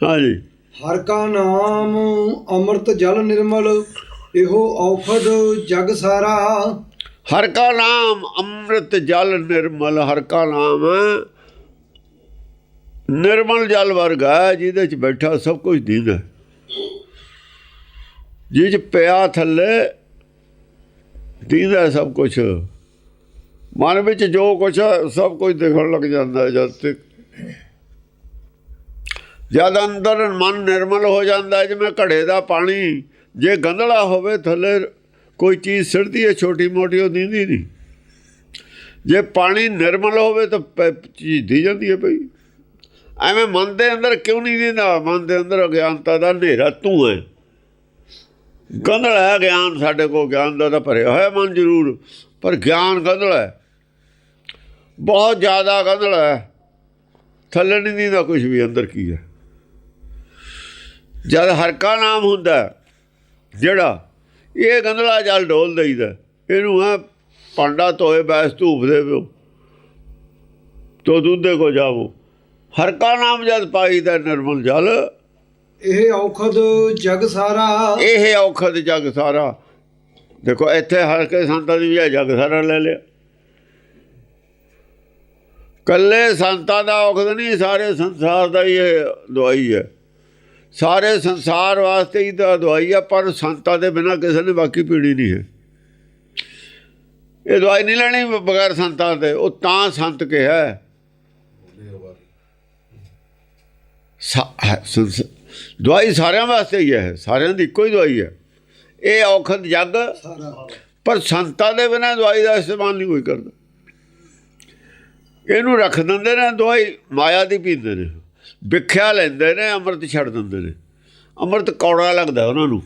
ਹਾਂਜੀ। ਹਰ ਕਾ ਨਾਮ ਅੰਮ੍ਰਿਤ ਜਲ ਨਿਰਮਲ ਇਹੋ ਔਖਦ ਜਗ ਸਾਰਾ। ਹਰ ਕਾ ਨਾਮ ਅੰਮ੍ਰਿਤ ਜਲ ਨਿਰਮਲ ਹਰ ਕਾ ਨਾਮ ਨਿਰਮਲ ਜਲ ਵਰਗਾ ਜਿਹਦੇ ਚ ਬੈਠਾ ਸਭ ਕੁਝ ਦੀਦਾ ਜਿਹ ਚ ਪਿਆ ਥੱਲੇ ਦੀਦਾ ਸਭ ਕੁਝ। ਮਨ ਵਿੱਚ ਜੋ ਕੁਝ ਸਭ ਕੁਝ ਦਿਖਣ ਲੱਗ ਜਾਂਦਾ ਜਦ ਤੱਕ। ਜਦ ਅੰਦਰ ਮਨ ਨਿਰਮਲ ਹੋ ਜਾਂਦਾ ਜਿਵੇਂ ਘੜੇ ਦਾ ਪਾਣੀ, ਜੇ ਗੰਧਲਾ ਹੋਵੇ, ਥੱਲੇ ਕੋਈ ਚੀਜ਼ ਸਿੜਦੀ ਹੈ, ਛੋਟੀ ਮੋਟੀ, ਉਹ ਦਿੰਦੀ ਨਹੀਂ। ਜੇ ਪਾਣੀ ਨਿਰਮਲ ਹੋਵੇ, ਤਾਂ ਪ- ਚੀਜ਼ ਦੀ ਜਾਂਦੀ ਹੈ ਭਈ। ਐਵੇਂ ਮਨ ਦੇ ਅੰਦਰ ਕਿਉਂ ਨਹੀਂ ਦਿੰਦਾ? ਮਨ ਦੇ ਅੰਦਰ ਅਗਿਆਨਤਾ ਦਾ ਹਨੇਰਾ ਤੂੰ ਹੈ। ਗੰਧਲਾ ਗਿਆਨ, ਸਾਡੇ ਕੋਲ ਗਿਆਨ ਦਾ ਤਾਂ ਭਰਿਆ ਹੋਇਆ ਮਨ ਜ਼ਰੂਰ, ਪਰ ਗਿਆਨ ਗੰਧਲਾ ਹੈ। ਬਹੁਤ ਜ਼ਿਆਦਾ ਗੰਧਲਾ ਹੈ। ਥੱਲੇ ਨਹੀਂ ਦਿੰਦਾ ਕੁਝ ਵੀ, ਅੰਦਰ ਕੀ ਹੈ? ਜਦ ਹਰਕਾ ਨਾਮ ਹੁੰਦਾ ਜਿਹੜਾ ਇਹ ਗੰਧਲਾ ਜਲ ਡੋਲ ਦਈਦਾ ਇਹਨੂੰ ਆ ਪਾਂਡਾ ਧੋਏ ਬੈਸ ਧੂਪ ਦੇ ਪਿਓ ਤੋ ਦੁੱਧੇ ਕੋ ਜਾਵੋ। ਹਰਕਾ ਨਾਮ ਜਦ ਪਾਈਦਾ ਨਿਰਮਲ ਜਲ ਇਹ ਔਖਦ ਜਗ ਸਾਰਾ। ਇਹ ਔਖਦ ਜਗ ਸਾਰਾ। ਦੇਖੋ ਇੱਥੇ ਹਰ ਕੇ ਸੰਤਾਂ ਦੀ ਵੀ ਜਗ ਸਾਰਾ ਲੈ ਲਿਆ। ਕੱਲੇ ਸੰਤਾਂ ਦਾ ਔਖਦ ਨਹੀਂ ਸਾਰੇ ਸੰਸਾਰ ਦਾ ਹੀ ਇਹ ਦਵਾਈ ਹੈ। ਸਾਰੇ ਸੰਸਾਰ ਵਾਸਤੇ ਹੀ ਤਾਂ ਦਵਾਈ ਆ, ਪਰ ਸੰਤਾਂ ਦੇ ਬਿਨਾ ਕਿਸੇ ਨੇ ਬਾਕੀ ਪੀਣੀ ਨਹੀਂ ਹੈ। ਇਹ ਦਵਾਈ ਨਹੀਂ ਲੈਣੀ ਬਗੈਰ ਸੰਤਾਂ ਦੇ ਉਹ ਤਾਂ ਸੰਤ ਕਿਹਾ ਦਵਾਈ ਸਾਰਿਆਂ ਵਾਸਤੇ ਹੀ ਹੈ, ਸਾਰਿਆਂ ਦੀ ਇੱਕੋ ਹੀ ਦਵਾਈ ਹੈ। ਇਹ ਔਖਦ ਜੱਗ, ਪਰ ਸੰਤਾਂ ਦੇ ਬਿਨਾਂ ਦਵਾਈ ਦਾ ਇਸਤੇਮਾਲ ਨਹੀਂ ਕੋਈ ਕਰਦਾ। ਇਹਨੂੰ ਰੱਖ ਦਿੰਦੇ ਨੇ, ਦਵਾਈ ਮਾਇਆ ਦੀ ਪੀਂਦੇ ਨੇ। ਵਿਖਿਆ ਲੈਂਦੇ ਨੇ ਅੰਮ੍ਰਿਤ ਛੱਡ ਦਿੰਦੇ ਨੇ। ਅੰਮ੍ਰਿਤ ਕੌੜਾ ਲੱਗਦਾ ਉਹਨਾਂ ਨੂੰ।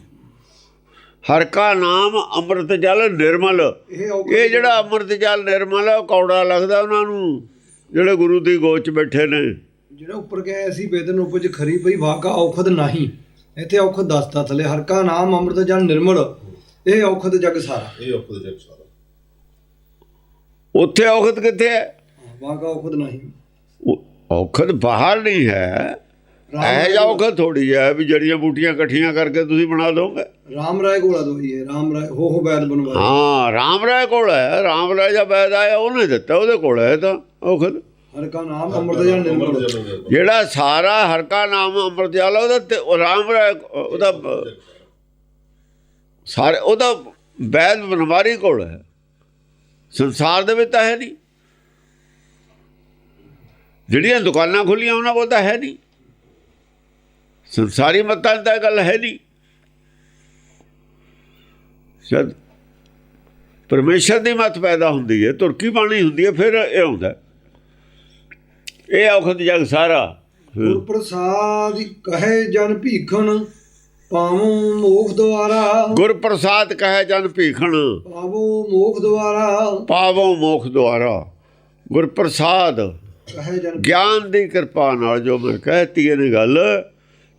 ਹਰ ਕਾ ਨਾਮ ਅੰਮ੍ਰਿਤ ਜਲ ਨਿਰਮਲ। ਇਹ ਔਖਦ ਇਹ ਜਿਹੜਾ ਅੰਮ੍ਰਿਤ ਜਲ ਨਿਰਮਲ ਹੈ ਉਹ ਕੌੜਾ ਲੱਗਦਾ ਉਹਨਾਂ ਨੂੰ ਜਿਹੜੇ ਗੁਰੂ ਦੀ ਗੋਚ 'ਚ ਬੈਠੇ ਨੇ। ਜਿਹੜਾ ਉੱਪਰ ਗਿਆ ਸੀ ਬੇਦਨ ਉਪਜ ਖਰੀ ਪਈ ਵਾਕਾ ਔਖਦ ਨਹੀਂ। ਇੱਥੇ ਔਖਦ ਦੱਸਤਾ ਥਲੇ ਹਰ ਕਾ ਨਾਮ ਅੰਮ੍ਰਿਤ ਜਲ ਨਿਰਮਲ। ਇਹ ਔਖਦ ਜਗ ਸਾਰਾ। ਇਹ ਉਪਰ ਜਗ ਸਾਰਾ। ਉੱਥੇ ਔਖਤ ਕਿੱਥੇ ਹੈ? ਵਾਕਾ ਔਖਦ ਨਹੀਂ। ਔਖਤ ਬਾਹਰ ਨਹੀਂ ਹੈ। ਇਹ ਜਾ ਔਖਤ ਥੋੜੀ ਹੈ ਵੀ ਜੜੀਆਂ ਬੂਟੀਆਂ ਇਕੱਠੀਆਂ ਕਰਕੇ ਤੁਸੀਂ ਬਣਾ ਦੋਗੇ। ਰਾਮ ਰਾਏ ਕੋਲਾ ਦੋਈ ਹੈ ਰਾਮ ਰਾਏ ਹੋ ਹੋ ਬੈਦ ਬਣਵਾਇਆ ਹਾਂ ਰਾਮ ਰਾਏ ਕੋਲ ਹੈ। ਰਾਮ ਰਾਏ ਦਾ ਬੈਦ ਆਇਆ ਉਹਨੇ ਦਿੱਤਾ ਉਹਦੇ ਕੋਲ ਹੈ ਤਾਂ ਔਖਤ। ਹਰ ਕਾ ਨਾਮ ਅੰਮ੍ਰਿਤ ਜਲ ਨਿਰਮਲ ਜਿਹੜਾ ਸਾਰਾ ਹਰਕਾ ਨਾਮ ਅੰਮ੍ਰਿਤ ਜਲ ਉਹਦਾ ਰਾਮ ਰਾਏ ਉਹਦਾ ਸਾਰੇ ਉਹਦਾ ਬੈਦ ਬਨਵਾਰੀ ਕੋਲ ਹੈ। ਸੰਸਾਰ ਦੇ ਵਿੱਚ ਤਾਂ ਹੈ ਨਹੀਂ। ਜਿਹੜੀਆਂ ਦੁਕਾਨਾਂ ਖੁੱਲੀਆਂ ਉਹਨਾਂ ਕੋਲ ਤਾਂ ਹੈ ਨਹੀਂ। ਸੰਸਾਰੀ ਮਤਾਂ ਇਹ ਗੱਲ ਹੈ ਨਹੀਂ। ਜਦ ਪਰਮੇਸ਼ਰ ਦੀ ਮਤ ਪੈਦਾ ਹੁੰਦੀ ਹੈ ਤੁਰਕੀ ਬਾਣੀ ਹੁੰਦੀ ਹੈ ਫਿਰ ਇਹ ਹੁੰਦਾ ਇਹ ਔਖਦ ਜਗ ਸਾਰਾ। ਗੁਰ ਪ੍ਰਸਾਦ ਕਹੇ ਜਨ ਭੀਖਣ ਪਾਵੋ ਮੋਖ ਦੁਆਰਾ। ਗੁਰ ਪ੍ਰਸਾਦ ਕਹੇ ਜਨ ਭੀਖਣ ਪਾਵੋ ਮੋਖ ਦੁਆਰਾ। ਪਾਵੋ ਮੋਖ ਦੁਆਰਾ। ਗੁਰ ਪ੍ਰਸਾਦ ਗਿਆਨ ਦੀ ਕਿਰਪਾ ਨਾਲ ਜੋ ਮੈਂ ਕਹਿਤੀ ਇਹ ਗੱਲ,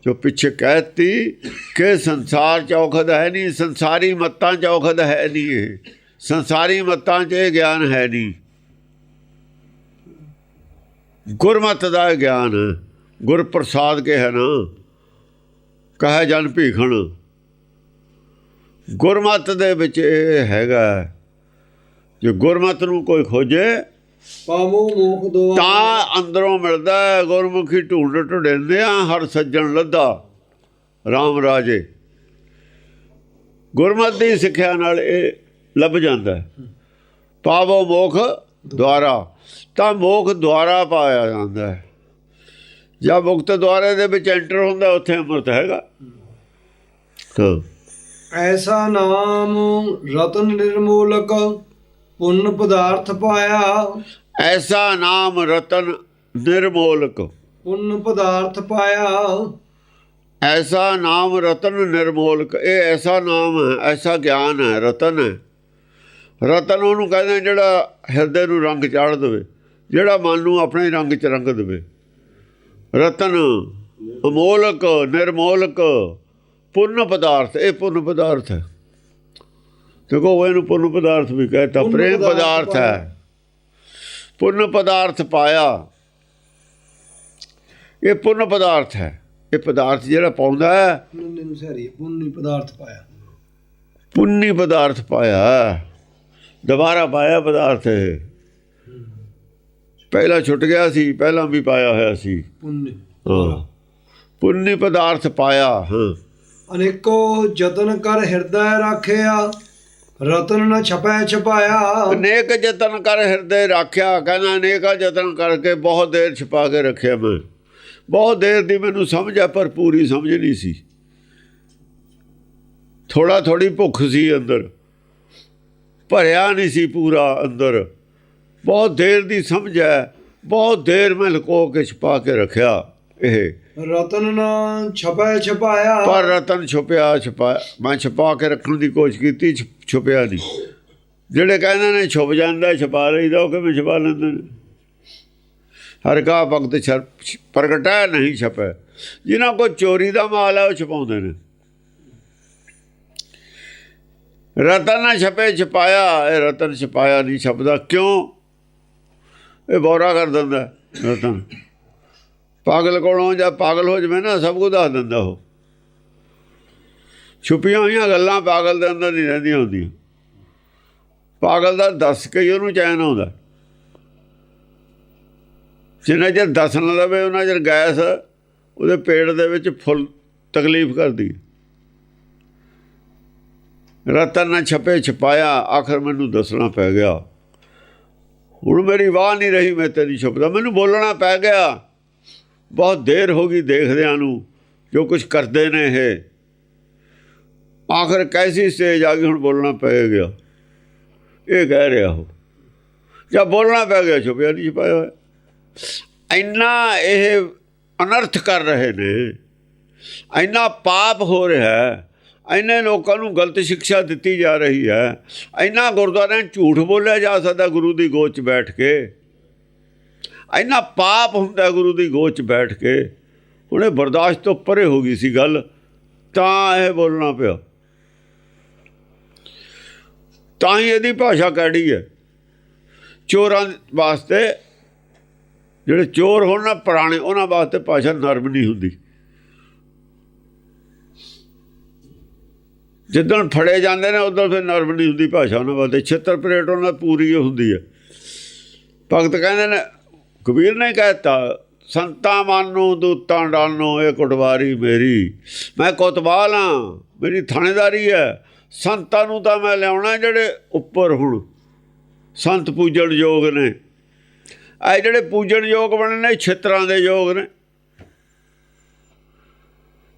ਜੋ ਪਿੱਛੇ ਕਹਿਤੀ, ਕਿ ਸੰਸਾਰ ਚ ਔਖਦ ਹੈ ਨਹੀਂ, ਸੰਸਾਰੀ ਮੱਤਾਂ ਚ ਔਖਦ ਹੈ ਨਹੀਂ ਇਹ। ਸੰਸਾਰੀ ਮੱਤਾਂ ਚ ਇਹ ਗਿਆਨ ਹੈ ਨਹੀਂ। ਗੁਰਮਤ ਦਾ ਇਹ ਗਿਆਨ ਹੈ। ਗੁਰ ਪ੍ਰਸਾਦ ਕੇ ਹੈ ਨਾ? ਕਹੇ ਜਨ ਭੀਖਣ। ਗੁਰਮਤ ਦੇ ਵਿੱਚ ਇਹ ਹੈਗਾ, ਜੇ ਗੁਰਮਤ ਨੂੰ ਕੋਈ ਖੋਜੇ ਪਾਵੋ ਮੋਖ ਤਾਂ ਅੰਦਰੋਂ ਮਿਲਦਾ ਹੈ ਗੁਰਮੁਖੀ ਢੂੰਡ ਢੁੰਡਿੰਦੇ ਆ ਹਰ ਸੱਜਣ ਲੱਦਾ। RAM ਰਾਜੇ। ਗੁਰਮਤਿ ਦੀ ਸਿੱਖਿਆ ਨਾਲ ਇਹ ਲੱਭ ਜਾਂਦਾ ਹੈ। ਪਾਵੋ ਮੋਖ ਦੁਆਰਾ। ਤਾਂ ਮੋਖ ਦੁਆਰਾ ਪਾਇਆ ਜਾਂਦਾ ਹੈ। ਜਾਂ ਮੁਕਤ ਦੁਆਰੇ ਦੇ ਵਿੱਚ ਐਂਟਰ ਹੁੰਦਾ ਉੱਥੇ ਅੰਮ੍ਰਿਤ ਹੈਗਾ। ਐਸਾ ਨਾਮ ਰਤਨ ਨਿਰਮੋਲਕ ਪੁੰਨ ਪਦਾਰਥ ਪਾਇਆ। ਐਸਾ ਨਾਮ ਰਤਨ ਨਿਰਮੋਲਕ। ਪੁੰਨ ਪਦਾਰਥ ਪਾਇਆ। ਐਸਾ ਨਾਮ ਰਤਨ ਨਿਰਮੋਲਕ। ਇਹ ਐਸਾ ਨਾਮ ਹੈ ਐਸਾ ਗਿਆਨ ਹੈ ਰਤਨ ਹੈ। ਰਤਨ ਉਹਨੂੰ ਕਹਿੰਦੇ ਜਿਹੜਾ ਹਿਰਦੇ ਨੂੰ ਰੰਗ ਚਾੜ ਦੇਵੇ ਜਿਹੜਾ ਮਨ ਨੂੰ ਆਪਣੇ ਰੰਗ ਚ ਰੰਗ ਦੇਵੇ। ਰਤਨ ਅਮੋਲਕ ਨਿਰਮੋਲਕ ਪੁੰਨ ਪਦਾਰਥ ਇਹ ਪੁੰਨ ਪਦਾਰਥ ਹੈ। ਉਹ ਇਹਨੂੰ ਪੁੰਨ ਪਦਾਰਥ ਵੀ ਪੁੰਨ ਪ੍ਰੇਮ ਪਦਾਰਥ ਹੈ। ਪੁੰਨ ਪਦਾਰਥ ਪਾਇਆ। ਇਹ ਪੁੰਨ ਪਦਾਰਥ ਹੈ। ਇਹ ਪਦਾਰਥ ਜਿਹੜਾ ਪਾਉਂਦਾ ਹੈ ਪੁੰਨ ਨੂੰ ਸਹਰੀ ਪੁੰਨੀ ਪਦਾਰਥ ਪਾਇਆ। ਪੁੰਨੀ ਪਦਾਰਥ ਪਾਇਆ ਦੁਬਾਰਾ ਪਾਇਆ ਪਦਾਰਥ ਪਹਿਲਾਂ ਛੁੱਟ ਗਿਆ ਸੀ ਪਹਿਲਾਂ ਵੀ ਪਾਇਆ ਹੋਇਆ ਸੀ। ਪੁੰਨ। ਹਾਂ। ਪੁੰਨੀ ਪਦਾਰਥ ਪਾਇਆ ਹਾਂ। ਅਨੇਕੋ ਯਤਨ ਕਰ ਹਿਰਦੈ ਰਾਖਿਆ। ਰਤਨ ਨ ਛਪੈ ਛਪਾਇਆ। ਅਨੇਕ ਯਤਨ ਕਰ ਹਿਰਦੇ ਰੱਖਿਆ। ਕਹਿੰਦਾ ਅਨੇਕਾਂ ਯਤਨ ਕਰਕੇ ਬਹੁਤ ਦੇਰ ਛਪਾ ਕੇ ਰੱਖਿਆ ਮੈਂ। ਬਹੁਤ ਦੇਰ ਦੀ ਮੈਨੂੰ ਸਮਝ ਆ, ਪਰ ਪੂਰੀ ਸਮਝ ਨਹੀਂ ਸੀ। ਥੋੜਾ ਥੋੜੀ ਭੁੱਖ ਸੀ ਅੰਦਰ। ਭਰਿਆ ਨਹੀਂ ਸੀ ਪੂਰਾ ਅੰਦਰ। ਬਹੁਤ ਦੇਰ ਦੀ ਸਮਝ ਹੈ। ਬਹੁਤ ਦੇਰ ਮੈਂ ਲੁਕੋ ਕੇ ਛਪਾ ਕੇ ਰੱਖਿਆ ਇਹ। ਰਤਨ ਨ ਛਪੈ ਛਪਾਇਆ। ਪਰ ਰਤਨ ਛੁਪਿਆ ਛੁਪਾ ਮੈਂ ਛਪਾ ਕੇ ਰੱਖਣ ਦੀ ਕੋਸ਼ਿਸ਼ ਕੀਤੀ, ਛੁ- ਛੁਪਿਆ ਨਹੀਂ। ਜਿਹੜੇ ਕਹਿੰਦੇ ਨੇ ਛੁਪ ਜਾਂਦਾ, ਛੁਪਾ ਲਈਦਾ, ਉਹ ਕਿਵੇਂ ਛੁਪਾ ਲੈਂਦੇ ਨੇ? ਹਰ ਕਾ ਵਕਤ ਛ- ਪ੍ਰਗਟਾ ਨਹੀਂ ਛਪੈ ਜਿਨ੍ਹਾਂ ਕੋ ਚੋਰੀ ਦਾ ਮਾਲ ਹੈ, ਉਹ ਛੁਪਾਉਂਦੇ ਨੇ। ਰਤਨ ਨਾ ਛਪੇ, ਛਪਾਇਆ, ਇਹ ਰਤਨ ਛਪਾਇਆ ਨਹੀਂ ਛਪਦਾ। ਕਿਉਂ? ਇਹ ਬੋਰਾ ਕਰ ਦਿੰਦਾ ਰਤਨ। ਪਾਗਲ ਕੋਲੋਂ ਜਾਂ ਪਾਗਲ ਹੋ ਜਵੇ ਨਾ, ਸਭ ਕੁਝ ਦੱਸ ਦਿੰਦਾ ਉਹ। ਛੁਪੀਆਂ ਹੋਈਆਂ ਗੱਲਾਂ ਪਾਗਲ ਦੇ ਅੰਦਰ ਨਹੀਂ ਰਹਿੰਦੀਆਂ ਹੁੰਦੀਆਂ। ਪਾਗਲ ਦਾ ਦੱਸ ਕੇ ਹੀ ਉਹਨੂੰ ਚੈਨ ਆਉਂਦਾ। ਜਿੰਨਾ ਚਿਰ ਦੱਸ ਨਾ ਲਵੇ, ਉਹਨਾਂ ਚਿਰ ਗੈਸ ਉਹਦੇ ਪੇਟ ਦੇ ਵਿੱਚ ਫੁੱਲ ਤਕਲੀਫ ਕਰਦੀ ਹੈ। ਰਤਨ ਨਾ ਛਪੇ ਛਪਾਇਆ, ਆਖਰ ਮੈਨੂੰ ਦੱਸਣਾ ਪੈ ਗਿਆ। ਹੁਣ ਮੇਰੀ ਵਾਹ ਨਹੀਂ ਰਹੀ, ਮੈਂ ਤੇਰੀ ਛੁਪਦਾ। ਮੈਨੂੰ ਬੋਲਣਾ ਪੈ ਗਿਆ। ਬਹੁਤ ਦੇਰ ਹੋ ਗਈ ਦੇਖਦਿਆਂ ਨੂੰ ਜੋ ਕੁਝ ਕਰਦੇ ਨੇ ਇਹ। ਆਖਰ ਕੈਸੀ ਸਟੇਜ ਆ ਗਈ, ਹੁਣ ਬੋਲਣਾ ਪੈ ਗਿਆ। ਇਹ ਕਹਿ ਰਿਹਾ ਉਹ। ਜਾਂ ਬੋਲਣਾ ਪੈ ਗਿਆ, ਛੁਪਿਆ ਨਹੀਂ ਛੁਪਾਇਆ ਹੋਇਆ। ਇੰਨਾ ਇਹ ਅਨਰਥ ਕਰ ਰਹੇ ਨੇ। ਇੰਨਾ ਪਾਪ ਹੋ ਰਿਹਾ ਹੈ। ਇੰਨੇ ਲੋਕਾਂ ਨੂੰ ਗਲਤ ਸਿੱਖਿਆ ਦਿੱਤੀ ਜਾ ਰਹੀ ਹੈ। ਇੰਨਾ ਗੁਰਦੁਆਰਿਆਂ 'ਚ ਝੂਠ ਬੋਲਿਆ ਜਾ ਸਕਦਾ ਗੁਰੂ ਦੀ ਗੋਚ 'ਚ ਬੈਠ ਕੇ। ਇੰਨਾ ਪਾਪ ਹੁੰਦਾ ਗੁਰੂ ਦੀ ਗੋਚ 'ਚ ਬੈਠ ਕੇ ਉਹਨੇ ਬਰਦਾਸ਼ਤ ਤੋਂ ਪਰੇ ਹੋ ਗਈ ਸੀ ਗੱਲ, ਤਾਂ ਇਹ ਬੋਲਣਾ ਪਿਆ। ਤਾਂ ਹੀ ਇਹਦੀ ਭਾਸ਼ਾ ਕੈੜੀ ਹੈ। ਚੋਰਾਂ ਵਾਸਤੇ, ਜਿਹੜੇ ਚੋਰ ਹੋਣ ਨਾ ਪੁਰਾਣੇ, ਉਹਨਾਂ ਵਾਸਤੇ ਭਾਸ਼ਾ ਨਰਮ ਨਹੀਂ ਹੁੰਦੀ। ਜਿੱਦਣ ਫੜੇ ਜਾਂਦੇ ਨੇ, ਉਦੋਂ ਫਿਰ ਨਰਮ ਨਹੀਂ ਹੁੰਦੀ ਭਾਸ਼ਾ ਉਹਨਾਂ ਵਾਸਤੇ। ਛਿੱਤਰ ਪਰੇਟ ਉਹਨਾਂ ਪੂਰੀ ਹੁੰਦੀ ਹੈ। ਭਗਤ ਕਹਿੰਦੇ ਨੇ ਕਬੀਰ ਨੇ ਕਹਿਤਾ, ਸੰਤਾ ਮਾਨੂ ਦੂਤਾਂ ਡਾਨੋ ਇਹ ਕੁਟਵਾਰੀ ਮੇਰੀ। ਮੈਂ ਕੋਤਵਾਲ ਹਾਂ ਮੇਰੀ ਥਾਣੇਦਾਰੀ ਹੈ ਸੰਤਾਂ ਨੂੰ ਤਾਂ ਮੈਂ ਲਿਆਉਣਾ ਜਿਹੜੇ ਉੱਪਰ ਹੁਣ ਸੰਤ ਪੂਜਣ ਯੋਗ ਨੇ। ਇਹ ਜਿਹੜੇ ਪੂਜਣ ਯੋਗ ਬਣੇ ਨੇ ਛਿੱਤਰਾਂ ਦੇ ਯੋਗ ਨੇ।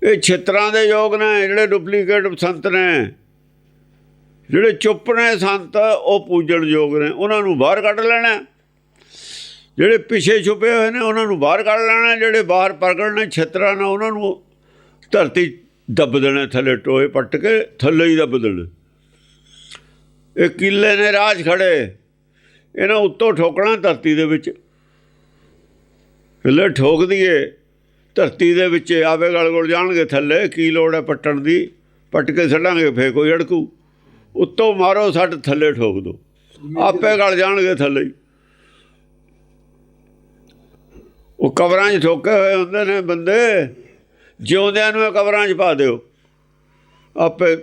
ਇਹ ਛਿੱਤਰਾਂ ਦੇ ਯੋਗ ਨੇ ਜਿਹੜੇ ਡੁਪਲੀਕੇਟ ਸੰਤ ਨੇ। ਜਿਹੜੇ ਚੁੱਪ ਨੇ ਸੰਤ, ਉਹ ਪੂਜਣ ਯੋਗ ਨੇ। ਉਹਨਾਂ ਨੂੰ ਬਾਹਰ ਕੱਢ ਲੈਣਾ। ਜਿਹੜੇ ਪਿੱਛੇ ਛੁਪੇ ਹੋਏ ਨੇ, ਉਹਨਾਂ ਨੂੰ ਬਾਹਰ ਕੱਢ ਲੈਣਾ, ਜਿਹੜੇ ਬਾਹਰ ਪ੍ਰਗਟ ਨੇ, ਛਿੱਤਰਾਂ ਨਾਲ ਉਹਨਾਂ ਨੂੰ ਧਰਤੀ ਦੱਬ ਦੇਣਾ, ਥੱਲੇ ਟੋਏ ਪੱਟ ਕੇ, ਥੱਲੇ ਹੀ ਦੱਬ ਦੇਣਾ। ਇਹ ਕਿੱਲੇ ਨੇ, ਰਾਜ ਖੜੇ। ਇਹਨਾਂ ਉੱਤੋਂ ਠੋਕਣਾ ਧਰਤੀ ਦੇ ਵਿੱਚ। ਕਿੱਲੇ ਠੋਕ ਦਈਏ, ਧਰਤੀ ਦੇ ਵਿੱਚ ਆਵੇ ਗਲ ਗਲ ਜਾਣਗੇ ਥੱਲੇ, ਕੀ ਲੋੜ ਹੈ ਪੱਟਣ ਦੀ? ਪੱਟ ਕੇ ਛੱਡਾਂਗੇ ਫੇ ਕੋਈ ਅੜਕੂ। ਉੱਤੋਂ ਮਾਰੋ ਸੱਟ, ਥੱਲੇ ਠੋਕ ਦੋ। ਆਪੇ ਗਲ ਜਾਣਗੇ ਥੱਲੇ ਹੀ ਉਹ ਕਬਰਾਂ 'ਚ ਠੋਕੇ ਹੋਏ ਹੁੰਦੇ ਨੇ ਬੰਦੇ। ਜਿਉਂਦਿਆਂ ਨੂੰ ਇਹ ਕਬਰਾਂ 'ਚ ਪਾ ਦਿਓ। ਆਪੇ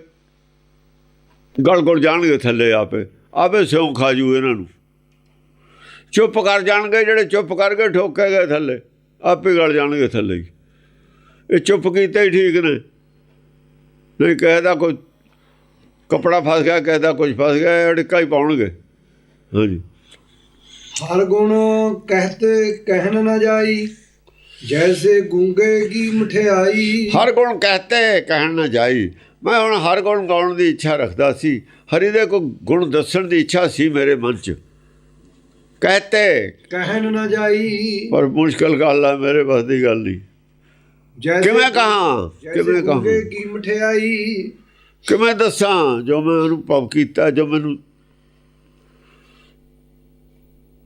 ਗਲ ਗਲ ਜਾਣਗੇ ਥੱਲੇ ਆਪੇ। ਆਪੇ ਸਿਉਂ ਖਾ ਜੂ ਇਹਨਾਂ ਨੂੰ। ਚੁੱਪ ਕਰ ਜਾਣਗੇ, ਜਿਹੜੇ ਚੁੱਪ ਕਰਕੇ ਠੋਕੇ ਗਏ ਥੱਲੇ। ਆਪੇ ਗਲ ਜਾਣਗੇ ਥੱਲੇ ਹੀ। ਇਹ ਚੁੱਪ ਕੀਤੇ ਹੀ ਠੀਕ ਨੇ। ਨਹੀਂ ਕਹਿਦਾ ਕੋਈ ਕਪੜਾ ਫਸ ਗਿਆ ਕਹਿਦਾ ਕੁਝ ਫਸ ਗਿਆ ਅੜਕਾ ਹੀ ਪਾਉਣਗੇ। ਹਾਂਜੀ। ਹਰ ਗੁਣ ਕਹਤੇ ਕਹਿਨ ਨਾ ਜਾਈ ਜੈਸੇ ਗੂੰਗੇ ਕੀ ਮਠਿਆਈ। ਹਰ ਗੁਣ ਕਹਤੇ ਕਹਿਣ ਨਾ ਜਾਈ। ਮੈਂ ਹੁਣ ਹਰ ਗੁਣ ਗਾਉਣ ਦੀ ਇੱਛਾ ਰੱਖਦਾ ਸੀ। ਹਰੀ ਦੇ ਕੋ ਗੁਣ ਦੱਸਣ ਦੀ ਇੱਛਾ ਸੀ ਮੇਰੇ ਮਨ 'ਚ। ਕਹਤੇ। ਕਹਿਨ ਨਾ ਜਾਈ। ਪਰ ਮੁਸ਼ਕਲ ਗੱਲ ਆ ਮੇਰੇ ਬਸ ਦੀ ਗੱਲ ਨਹੀਂ। ਕਿਵੇਂ ਕਹਾਂ? ਕਿਵੇਂ ਕਹਾਂ? ਗੂੰਗੇ ਕੀ ਮਠਿਆਈ। ਕਿਵੇਂ ਦੱਸਾਂ? ਜੋ ਮੈਂ ਅਨੁਭਵ ਕੀਤਾ ਜੋ ਮੈਨੂੰ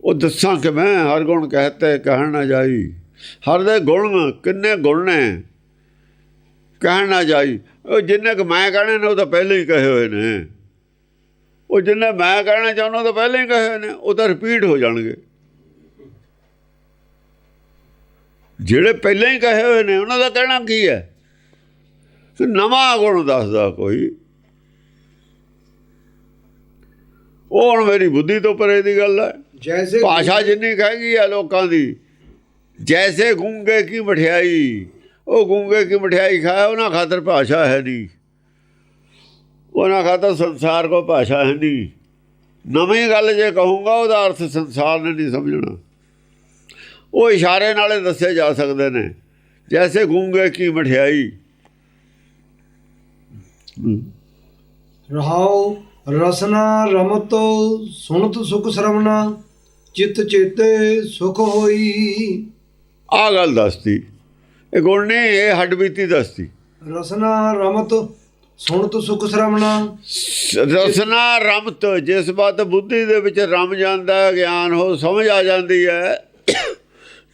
ਉਹ ਦੱਸਾਂ ਕਿ ਮੈਂ ਹਰ ਗੁਣ ਕਹਤੇ ਕਹਿਣ ਨਾ ਜਾਈ। ਹਰ ਦੇ ਗੁਣ ਕਿੰਨੇ ਗੁਣ ਨੇ? ਕਹਿਣ ਨਾ ਜਾਈ। ਉਹ ਜਿੰਨੇ ਕੁ ਮੈਂ ਕਹਿਣੇ ਨੇ, ਉਹ ਤਾਂ ਪਹਿਲਾਂ ਹੀ ਕਹੇ ਹੋਏ ਨੇ। ਉਹ ਜਿੰਨੇ ਮੈਂ ਕਹਿਣਾ ਚਾਹੁੰਦਾ, ਉਹ ਤਾਂ ਪਹਿਲਾਂ ਹੀ ਕਹੇ ਹੋਏ ਨੇ। ਉਹ ਤਾਂ ਰਿਪੀਟ ਹੋ ਜਾਣਗੇ। ਜਿਹੜੇ ਪਹਿਲਾਂ ਹੀ ਕਹੇ ਹੋਏ ਨੇ, ਉਹਨਾਂ ਦਾ ਕਹਿਣਾ ਕੀ ਹੈ? ਨਵਾਂ ਗੁਣ ਦੱਸਦਾ ਕੋਈ। ਉਹ ਹੁਣ ਮੇਰੀ ਬੁੱਧੀ ਤੋਂ ਪਰੇ ਦੀ ਗੱਲ ਹੈ। ਜੈਸੇ ਭਾਸ਼ਾ ਜਿੰਨੀ ਕਹਿ ਗਈ ਹੈ ਲੋਕਾਂ ਦੀ ਜੈਸੇ ਗੂੰਗੇ ਕੀ ਮਠਿਆਈ? ਉਹ ਗੂੰਗੇ ਕੀ ਮਠਿਆਈ ਖਾਏ ਉਹਨਾਂ ਖਾਤਰ ਭਾਸ਼ਾ ਹੈ ਨਹੀਂ। ਉਹਨਾਂ ਖਾਤਰ ਸੰਸਾਰ ਕੋ ਭਾਸ਼ਾ ਹੈ ਨਹੀਂ। ਨਵੀਂ ਗੱਲ ਜੇ ਕਹੂੰਗਾ ਉਹਦਾ ਅਰਥ ਸੰਸਾਰ ਨੇ ਨਹੀਂ ਸਮਝਣਾ। ਉਹ ਇਸ਼ਾਰੇ ਨਾਲੇ ਦੱਸੇ ਜਾ ਸਕਦੇ ਨੇ ਜੈਸੇ ਗੂੰਗੇ ਕੀ ਮਠਿਆਈ। ਰਹਾਉ ਰਸਨਾ ਰਮਤ ਸੁਣਤ ਸੁਖ ਸਰਵਣਾ ਚਿਤ ਚੇਤੇ ਸੁਖ ਹੋਈ। ਆ ਗੱਲ ਦੱਸਤੀ। ਇਹ ਗੁਣ ਨੇ ਇਹ ਹੱਡ ਬੀਤੀ ਦੱਸਤੀ। ਰਸਨਾ ਰਮਤ ਸੁਣਤ ਸੁਖ ਸਰਵਣਾ ਰਸਨਾ ਰਮਤ ਜਿਸ ਬਾਤ ਬੁੱਧੀ ਦੇ ਵਿੱਚ ਰਮ ਜਾਂਦਾ ਹੈ ਗਿਆਨ ਹੋ ਸਮਝ ਆ ਜਾਂਦੀ ਹੈ।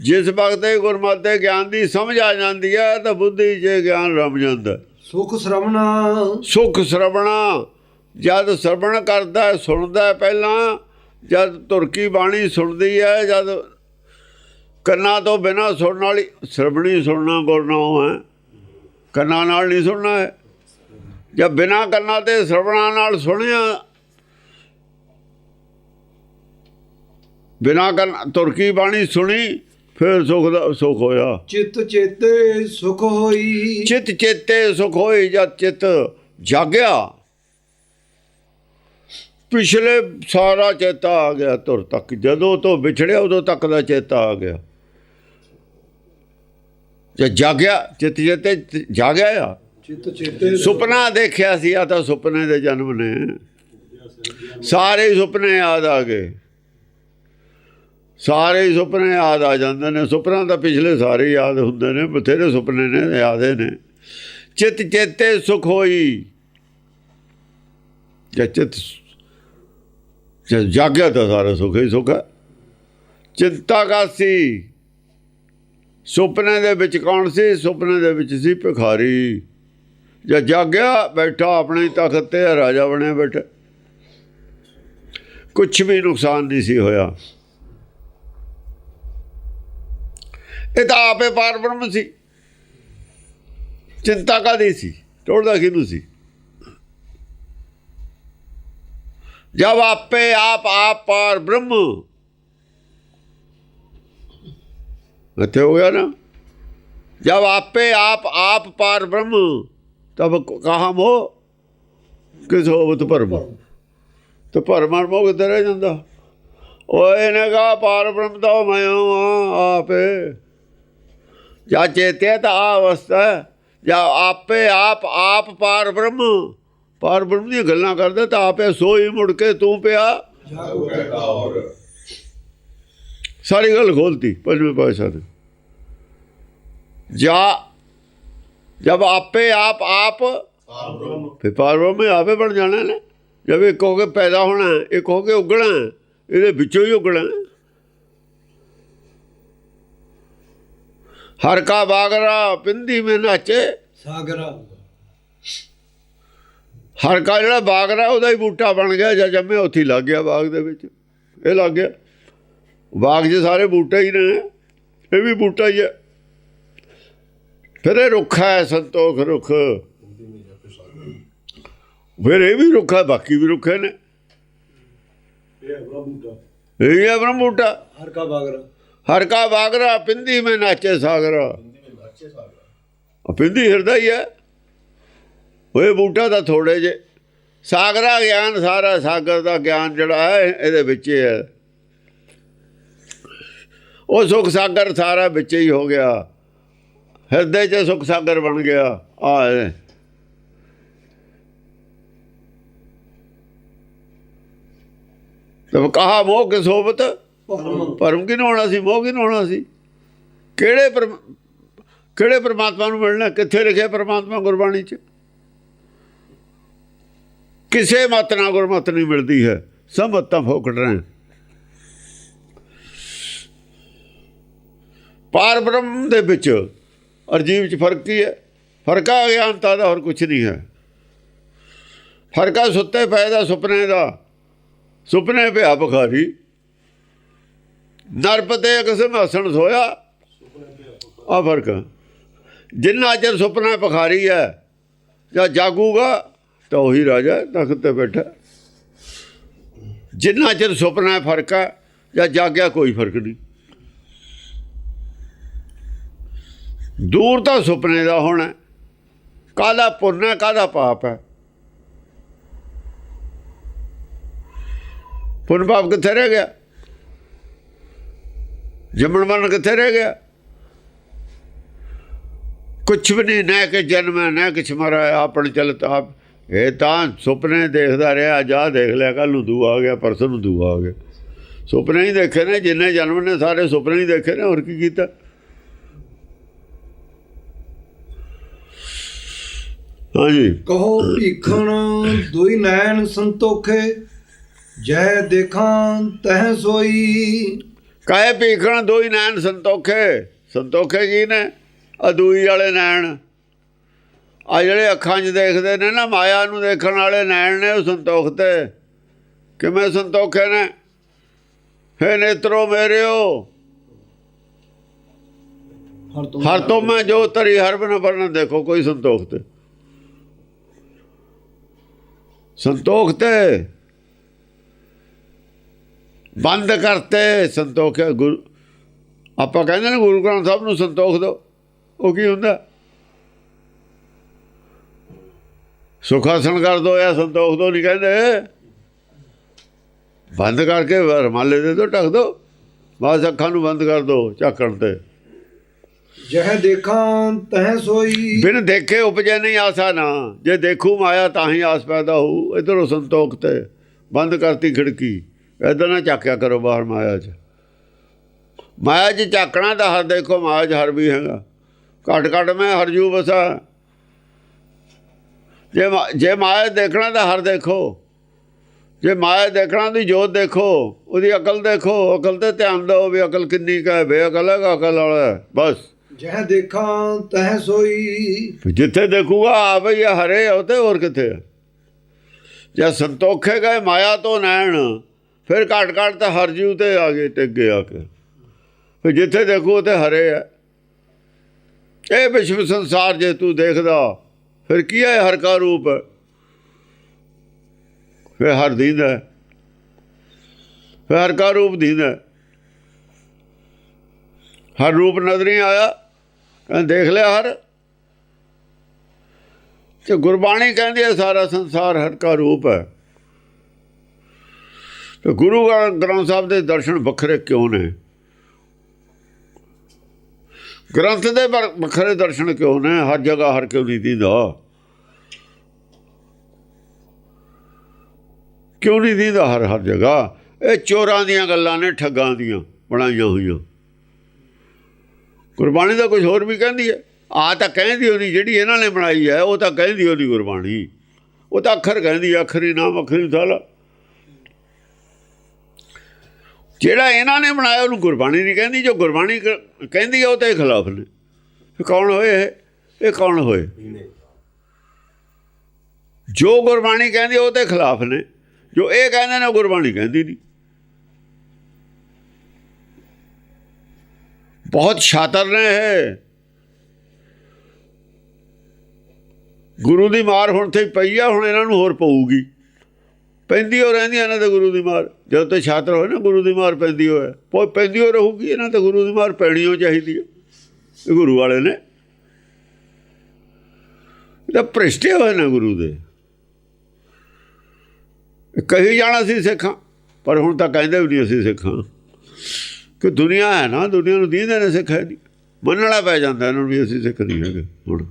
ਜਿਸ ਵਕਤ ਇਹ ਗੁਰਮਤਿ ਗਿਆਨ ਦੀ ਸਮਝ ਆ ਜਾਂਦੀ ਹੈ ਤਾਂ ਬੁੱਧੀ 'ਚ ਗਿਆਨ ਰਮ ਜਾਂਦਾ। ਸੁਖ ਸਰਵਣਾ ਸੁਖ ਸਰਵਣਾ ਜਦ ਸਰਵਣ ਕਰਦਾ ਸੁਣਦਾ ਪਹਿਲਾਂ ਜਦ ਤੁਰਕੀ ਬਾਣੀ ਸੁਣਦੀ ਹੈ ਜਦ ਕੰਨਾਂ ਤੋਂ ਬਿਨਾ ਸੁਣਨ ਵਾਲੀ ਸਰਵਣੀ ਸੁਣਨਾ ਗੁਰਨਾਮ ਹੈ। ਕੰਨਾਂ ਨਾਲ ਨਹੀਂ ਸੁਣਨਾ ਹੈ। ਜਦ ਬਿਨਾ ਕੰਨਾਂ ਤੇ ਸਰਵਣਾ ਨਾਲ ਸੁਣਿਆ ਬਿਨਾ ਕੰਨ ਤੁਰਕੀ ਬਾਣੀ ਸੁਣੀ ਫਿਰ ਸੁਖ ਦਾ ਸੁਖ ਹੋਇਆ। ਚਿਤ ਚੇਤੇ ਸੁਖ ਹੋਈ। ਚਿਤ ਚੇਤੇ ਸੁਖ ਹੋਈ ਜਦ ਚਿਤ ਜਾਗਿਆ ਪਿਛਲੇ ਸਾਰਾ ਚੇਤਾ ਆ ਗਿਆ ਤੁਰ ਤੱਕ। ਜਦੋਂ ਤੋਂ ਵਿਛੜਿਆ ਉਦੋਂ ਤੱਕ ਦਾ ਚੇਤਾ ਆ ਗਿਆ। ਜੇ ਜਾਗਿਆ ਚਿਤ ਚੇਤੇ ਜਾਗਿਆ ਆ? ਚਿਤ ਚੇਤੇ ਸੁਪਨਾ ਦੇਖਿਆ ਸੀ ਆ ਤਾਂ ਸੁਪਨੇ ਦੇ ਜਨਮ ਨੇ। ਸਾਰੇ ਸੁਪਨੇ ਯਾਦ ਆ ਗਏ। ਸਾਰੇ ਸੁਪਨੇ ਯਾਦ ਆ ਜਾਂਦੇ ਨੇ। ਸੁਪਨਾ ਤਾਂ ਪਿਛਲੇ ਸਾਰੇ ਯਾਦ ਹੁੰਦੇ ਨੇ ਬਥੇਰੇ ਸੁਪਨੇ ਨੇ ਯਾਦੇ ਨੇ। ਚਿਤ ਚੇਤੇ ਸੁਖ ਹੋਈ। ਜੇ ਚਿਤ ਜੇ ਜਾਗਿਆ ਤਾਂ ਸਾਰਾ ਸੁਖ ਹੀ ਸੁਖ। ਹੈ ਚਿੰਤਾ ਕਾਸੀ ਸੁਪਨੇ ਦੇ ਵਿੱਚ ਕੌਣ ਸੀ? ਸੁਪਨੇ ਦੇ ਵਿੱਚ ਸੀ ਭਿਖਾਰੀ। ਜਾਂ ਜਾਗਿਆ, ਬੈਠਾ ਆਪਣੀ ਤਖਤ ਤੇ, ਰਾਜਾ ਬਣਿਆ ਬੈਠਾ। ਕੁਝ ਵੀ ਨੁਕਸਾਨ ਨਹੀਂ ਸੀ ਹੋਇਆ। ਇਹ ਤਾਂ ਆਪੇ ਪਾਰ ਬ੍ਰਹਮ ਸੀ। ਚਿੰਤਾ ਕਾਦੀ ਸੀ? ਟੋੜਦਾ ਕਿਹਨੂੰ ਸੀ? ਜਬ ਆਪੇ ਆਪ ਆਪ ਪਾਰ ਬ੍ਰਹਮ ਇੱਥੇ ਹੋ ਗਿਆ ਨਾ जब आपे आप आप पार ब्रह्म तब कहा मोह किस होवत भरम तो भरमन मोह किधर रह ਜਾਂਦਾ ਓਏ ਇਹਨੇ ਕਹਾ ਪਾਰ ਬ੍ਰਹਮ ਤਾਂ ਮੈਂ ਹਾਂ ਆਪੇ ਜਾਂ ਚੇਤੇ ਤਾਂ ਆ ਅਵਸਥਾ ਹੈ। ਜਾਂ ਆਪੇ ਆਪ ਆਪ ਪਾਰ ਬ੍ਰਹਮ ਪਾਰ ਬ੍ਰਹਮ ਦੀਆਂ ਗੱਲਾਂ ਕਰਦਾ, ਤਾਂ ਆਪੇ ਸੋਈ ਮੁੜ ਕੇ ਤੂੰ ਪਿਆ। ਸਾਰੀ ਗੱਲ ਖੋਲਤੀ, ਪੰਜਵੇਂ ਪਾਤਸ਼ਾਹ ਨੇ ਜਾ, ਜਬ ਆਪੇ ਆਪ ਆਪ ਫਿਰ ਪਾਰਬ੍ਰਹਮ में ਆਪੇ ਬਣ ਜਾਣਾ ਨੇ। ਜਦ ਇੱਕ ਹੋ ਕੇ ਪੈਦਾ ਹੋਣਾ, ਇੱਕ ਹੋ ਕੇ ਉਗਣਾ, ਇਹਦੇ ਵਿੱਚੋਂ ਹੀ ਉਗਣਾ ਹੈ। ਹਰ ਕਾ ਬਾਗਰਾ, ਪਿੰਦੀ ਮੇ ਨਾਚੇ। ਸਾਗਰਾ। ਹਰ ਕਾ ਜਿਹੜਾ ਬਾਗਰਾ ਉਹਦਾ ਹੀ ਬੂਟਾ ਬਣ ਗਿਆ ਜਾਂ ਜੰਮੇ ਉੱਥੇ ਲੱਗ ਗਿਆ ਬਾਗ ਦੇ ਵਿੱਚ। ਇਹ ਲੱਗ ਗਿਆ। ਬਾਗ 'ਚ ਸਾਰੇ ਬੂਟੇ ਹੀ ਨੇ। ਇਹ ਵੀ ਬੂਟਾ ਹੀ ਹੈ ਫਿਰ ਇਹ ਰੁੱਖ ਹੈ ਸੰਤੋਖ ਰੁੱਖ। ਫਿਰ ਇਹ ਵੀ ਰੁੱਖ ਬਾਕੀ ਵੀ ਰੁੱਖੇ ਨੇ। ਇਹ ਹੀ ਹੈ ਬ੍ਰਹਮ ਬੂਟਾ। ਹਰ ਕਾ ਬਾਗਰਾ ਹਰ ਕਾ ਬਾਗਰਾ ਪਿੰਦੀ ਮੈਂ ਨਾਚੇ ਸਾਗਰਾ। ਆ ਪਿੰਦੀ ਹਿਰਦਾ ਹੀ ਹੈ। ਉਹ ਬੂਟਾ ਤਾਂ ਥੋੜੇ ਜੇ। ਸਾਗਰਾ ਗਿਆਨ, ਸਾਰਾ ਸਾਗਰ ਦਾ ਗਿਆਨ ਜਿਹੜਾ ਹੈ, ਇਹਦੇ ਵਿੱਚ ਹੀ। ਹੈ ਉਹ ਸੁਖ ਸਾਗਰ ਸਾਰਾ ਵਿੱਚ ਹੀ ਹੋ ਗਿਆ। ਹਿਰਦੇ 'ਚ ਸੁਖ ਸਾਗਰ ਬਣ ਗਿਆ। ਆ ਤਬ ਕਹਾ ਮੋਹ ਕੇ ਸੋਬਤ ਪਰਮ ਭਰਮ ਕਿਹਨੂੰ ਹੋਣਾ ਸੀ? ਮੋਹ ਕਿਹਨੂੰ ਹੋਣਾ ਸੀ? ਕਿਹੜੇ ਪਰਮ- ਕਿਹੜੇ ਪਰਮਾਤਮਾ ਨੂੰ ਮਿਲਣਾ? ਕਿੱਥੇ ਲਿਖਿਆ ਪਰਮਾਤਮਾ ਗੁਰਬਾਣੀ 'ਚ? ਕਿਸੇ ਮਤ ਨਾਲ ਗੁਰਮਤ ਨਹੀਂ ਮਿਲਦੀ ਹੈ। ਸਭ ਮਤਾਂ ਫੋਕਟ ਰਹੇ ਪਾਰ ਬ੍ਰਹਮ ਦੇ ਵਿੱਚ ਔਰ ਜੀਵ 'ਚ ਫ਼ਰਕ ਕੀ ਹੈ? ਫ਼ਰਕ ਆ ਦਾ ਹੋਰ ਕੁਝ ਨਹੀਂ ਹੈ। ਫ਼ਰਕ ਸੁੱਤੇ ਪਏ ਦਾ, ਸੁਪਨੇ ਦਾ। ਸੁਪਨੇ ਪਿਆ ਬੁਖਾਰੀ ਨਰਪਤੇ ਕਿਸਮ ਹਸਣ ਸੋਇਆ। ਆ ਫ਼ਰਕ ਜਿੰਨਾ ਚਿਰ ਸੁਪਨਾ ਭਖਾਰੀ ਹੈ, ਜਾਂ ਜਾਗੂਗਾ ਤਾਂ ਉਹੀ ਰਾਜਾ ਤਖਤ ਤੇ ਬੈਠਾ। ਜਿੰਨਾ ਚਿਰ ਸੁਪਨਾ ਫ਼ਰਕ ਹੈ ਜਾਂ ਜਾਗਿਆ ਕੋਈ ਫ਼ਰਕ ਨਹੀਂ। ਦੂਰ ਤਾਂ ਸੁਪਨੇ ਦਾ ਹੋਣਾ ਕਾਹਦਾ ਪੁੰਨ ਹੈ, ਕਾਹਦਾ ਪਾਪ ਹੈ। ਪੁੰਨ ਪਾਪ ਕਿੱਥੇ ਰਹਿ ਗਿਆ? ਜੰਮਣ ਮਰਨ ਕਿੱਥੇ ਰਹਿ ਗਿਆ? ਕੁਛ ਵੀ ਨਹੀਂ, ਨਾ ਕਿ ਜਨਮ ਹੈ, ਨਾ ਕਿਛ ਮਰਾ ਆਪਣ ਚਲਤ, ਆਪ ਇਹ ਤਾਂ ਸੁਪਨੇ ਦੇਖਦਾ ਰਿਹਾ ਜਾ ਦੇਖ ਲਿਆ ਕੱਲ ਨੂੰ ਦੂ ਆ ਗਿਆ ਪਰਸੋਂ ਨੂੰ ਦੂ ਆ ਗਿਆ। ਸੁਪਨੇ ਹੀ ਦੇਖੇ ਨੇ ਜਿੰਨੇ ਜਨਮ ਨੇ ਸਾਰੇ ਸੁਪਨੇ ਹੀ ਦੇਖੇ ਨੇ ਹੋਰ ਕੀ ਕੀਤਾ? ਹਾਂਜੀ। ਕਹੋ ਭੀਖਣ ਦੁਈ ਨੈਣ ਸੰਤੋਖੇ ਜੈ ਦੇਖਾਂ ਤਹ ਸੋਈ। ਕਾਏ ਭੀਖਣ ਦੋਈ ਨੈਣ ਸੰਤੋਖੇ ਸੰਤੋਖੇ ਕੀ ਨੇ? ਅਦੂਈ ਵਾਲੇ ਨੈਣ। ਆ ਜਿਹੜੇ ਅੱਖਾਂ 'ਚ ਦੇਖਦੇ ਨੇ ਨਾ ਮਾਇਆ ਨੂੰ ਦੇਖਣ ਵਾਲੇ ਨੈਣ ਨੇ ਉਹ ਸੰਤੋਖ ਤੇ। ਕਿਵੇਂ ਸੰਤੋਖੇ ਨੇ? ਹੈ ਨੇਤਰੋ ਮੇਰਿਓ। ਹਰ ਤੋਂ ਹਰ ਤੋਂ ਮੈਂ ਜੋ ਤਰੀ ਹਰ ਬਨ ਵਰਨ ਦੇਖੋ ਕੋਈ ਸੰਤੋਖ ਤੇ। ਸੰਤੋਖ ਤੇ। ਬੰਦ ਕਰਤੇ ਸੰਤੋਖ ਗੁਰੂ ਆਪਾਂ ਕਹਿੰਦੇ ਨੇ ਗੁਰੂ ਗ੍ਰੰਥ ਸਾਹਿਬ ਨੂੰ ਸੰਤੋਖ ਦਿਓ। ਉਹ ਕੀ ਹੁੰਦਾ? ਸੁਖਾਸਨ ਕਰ ਦੋ ਜਾਂ ਸੰਤੋਖ ਦੋ ਨਹੀਂ ਕਹਿੰਦੇ। ਬੰਦ ਕਰਕੇ ਰਮਾਲੇ ਦੇ ਦੋ ਢੱਕ ਦੋ ਬਾਸ ਅੱਖਾਂ ਨੂੰ ਬੰਦ ਕਰ ਦੋ ਝਾਕਣ ਤੇ। ਜਹ ਦੇਖਾਂ ਤਹ ਸੋਈ। ਬਿਨ ਦੇਖੇ ਉਪਜੇ ਨਹੀਂ ਆਸਾ ਨਾ। ਜੇ ਦੇਖੂ ਮਾਇਆ ਤਾਂ ਹੀ ਆਸ ਪੈਦਾ ਹੋਊ। ਇਧਰੋਂ ਸੰਤੋਖ ਤੇ ਬੰਦ ਕਰਤੀ ਖਿੜਕੀ। ਇਧਰ ਨਾ ਝਾਕਿਆ ਕਰੋ ਬਾਹਰ ਮਾਇਆ 'ਚ। ਮਾਇਆ 'ਚ ਝਾਕਣਾ ਤਾਂ ਹਰ ਦੇਖੋ ਮਾਇਆ 'ਚ ਹਰ ਵੀ ਹੈਗਾ। ਘਟ ਘਟ ਮੈਂ ਹਰਜੂ ਬਸਾ ਜੇ ਜੇ ਮਾਇਆ ਦੇਖਣਾ ਤਾਂ ਹਰ ਦੇਖੋ। ਜੇ ਮਾਇਆ ਦੇਖਣਾ ਦੀ ਜੋਤ ਦੇਖੋ ਉਹਦੀ ਅਕਲ ਦੇਖੋ ਅਕਲ ਤੇ ਧਿਆਨ ਦਿਓ ਵੀ ਅਕਲ ਕਿੰਨੀ ਕਾ ਹੈ ਬੇਅਕਲ ਹੈ ਅਕਲ ਵਾਲਾ ਹੈ ਬਸ। ਜਹ ਦੇਖਾਂ ਤਹ ਸੋਈ। ਜਿੱਥੇ ਦੇਖੂਗਾ ਆ ਬਈ ਇਹ ਹਰੇ ਆ ਤੇ ਹੋਰ ਕਿੱਥੇ ਜੇ ਸੰਤੋਖੇ ਗਏ ਮਾਇਆ ਤੋਂ ਨੈਣ ਫਿਰ ਘਟ ਘਟ ਤਾਂ ਹਰ ਜੀਵ ਤੇ ਆ ਗਏ ਟਿੱਗੇ ਆ ਕੇ। ਫਿਰ ਜਿੱਥੇ ਦੇਖੂ ਤੇ ਹਰੇ ਆ। ਇਹ ਵਿਸ਼ਵ ਸੰਸਾਰ ਜੇ ਤੂੰ ਦੇਖਦਾ ਫਿਰ ਕੀ ਹੈ ਹਰ ਕਾ ਰੂਪ? ਫਿਰ ਹਰ ਦੀਂਦਾ ਫਿਰ ਹਰ ਕਾ ਰੂਪ ਦੀਂਦਾ ਹਰ ਰੂਪ ਨਜ਼ਰ ਨਹੀਂ ਆਇਆ, ਕਹਿੰਦੇ ਦੇਖ ਲਿਆ ਹਰ। ਤੇ ਗੁਰਬਾਣੀ ਕਹਿੰਦੀ ਹੈ ਸਾਰਾ ਸੰਸਾਰ ਹਰ ਕਾ ਰੂਪ ਹੈ। ਤੇ ਗੁਰੂ ਗ੍ਰੰਥ ਸਾਹਿਬ ਦੇ ਦਰਸ਼ਨ ਵੱਖਰੇ ਕਿਉਂ ਨੇ? ਗ੍ਰੰਥ ਦੇ ਵੱਖਰੇ ਦਰਸ਼ਨ ਕਿਉਂ ਨੇ? ਹਰ ਜਗ੍ਹਾ, ਹਰ ਕਿਉਂ ਨਹੀਂ ਦੀਦਾ ਕਿਉਂ ਨਹੀਂ ਦੀਦਾ ਹਰ ਹਰ ਜਗ੍ਹਾ? ਇਹ ਚੋਰਾਂ ਦੀਆਂ ਗੱਲਾਂ ਨੇ, ਠੱਗਾਂ ਦੀਆਂ, ਬਣਾਈਆਂ ਹੋਈਆਂ। ਗੁਰਬਾਣੀ ਦਾ ਕੁਝ ਹੋਰ ਵੀ ਕਹਿੰਦੀ ਹੈ? ਆ ਤਾਂ ਕਹਿੰਦੀ ਉਹਦੀ ਜਿਹੜੀ ਇਹਨਾਂ ਨੇ ਬਣਾਈ ਹੈ, ਉਹ ਤਾਂ ਕਹਿੰਦੀ ਉਹਦੀ ਗੁਰਬਾਣੀ। ਉਹ ਤਾਂ ਅੱਖਰ ਕਹਿੰਦੀ ਅੱਖਰੀ ਨਾਮ, ਅੱਖਰੀ ਸਾਲਾ ਜਿਹੜਾ ਇਹਨਾਂ ਨੇ ਬਣਾਇਆ, ਉਹਨੂੰ ਗੁਰਬਾਣੀ ਨਹੀਂ ਕਹਿੰਦੀ। ਜੋ ਗੁਰਬਾਣੀ ਕ- ਕਹਿੰਦੀ ਹੈ ਉਹ ਤੇ ਖਿਲਾਫ ਨੇ। ਇਹ ਕੌਣ ਹੋਏ ਇਹ? ਕੌਣ ਹੋਏ? ਜੋ ਗੁਰਬਾਣੀ ਕਹਿੰਦੀ, ਉਹ ਤੇ ਖਿਲਾਫ ਨੇ। ਜੋ ਇਹ ਕਹਿੰਦੇ ਨੇ, ਉਹ ਗੁਰਬਾਣੀ ਕਹਿੰਦੀ ਨਹੀਂ। ਬਹੁਤ ਸ਼ਾਤਰ ਨੇ ਇਹ। ਗੁਰੂ ਦੀ ਮਾਰ ਹੁਣ ਤੇ ਪਈ ਆ, ਹੁਣ ਇਹਨਾਂ ਨੂੰ ਹੋਰ ਪਊਗੀ। ਪੈਂਦੀ ਹੋ ਰਹਿੰਦੀ ਇਹਨਾਂ ਤੇ ਗੁਰੂ ਦੀ ਮਾਰ। ਜਦੋਂ ਤੇ ਛਾਤਰ ਹੋਏ ਨਾ, ਗੁਰੂ ਦੀ ਮਾਰ ਪੈਂਦੀ ਹੋਏ। ਪੋ ਪੈਂਦੀ ਹੋ ਰਹੂਗੀ, ਇਹਨਾਂ ਤੇ ਗੁਰੂ ਦੀ ਮਾਰ ਪੈਣੀ ਹੋ ਚਾਹੀਦੀ ਹੈ ਇਹ ਗੁਰੂ ਵਾਲੇ ਨੇ। ਇਹ ਤਾਂ ਭ੍ਰਿਸ਼ਟੇ ਹੋਏ ਨਾ ਗੁਰੂ ਦੇ। ਕਹੀ ਜਾਣਾ ਸੀ ਸਿੱਖਾਂ, ਪਰ ਹੁਣ ਤਾਂ ਕਹਿੰਦੇ ਵੀ ਨਹੀਂ ਅਸੀਂ ਸਿੱਖਾਂ। ਕਿ ਦੁਨੀਆ ਹੈ ਨਾ, ਦੁਨੀਆ ਨੂੰ ਦੀਂਦੇ ਨੇ ਸਿੱਖ ਹੈ ਨਹੀਂ ਮੰਨਣਾ ਪੈ ਜਾਂਦਾ ਇਹਨਾਂ ਨੂੰ ਵੀ ਅਸੀਂ ਸਿੱਖ ਨਹੀਂ ਹੈਗੇ ਹੁਣ।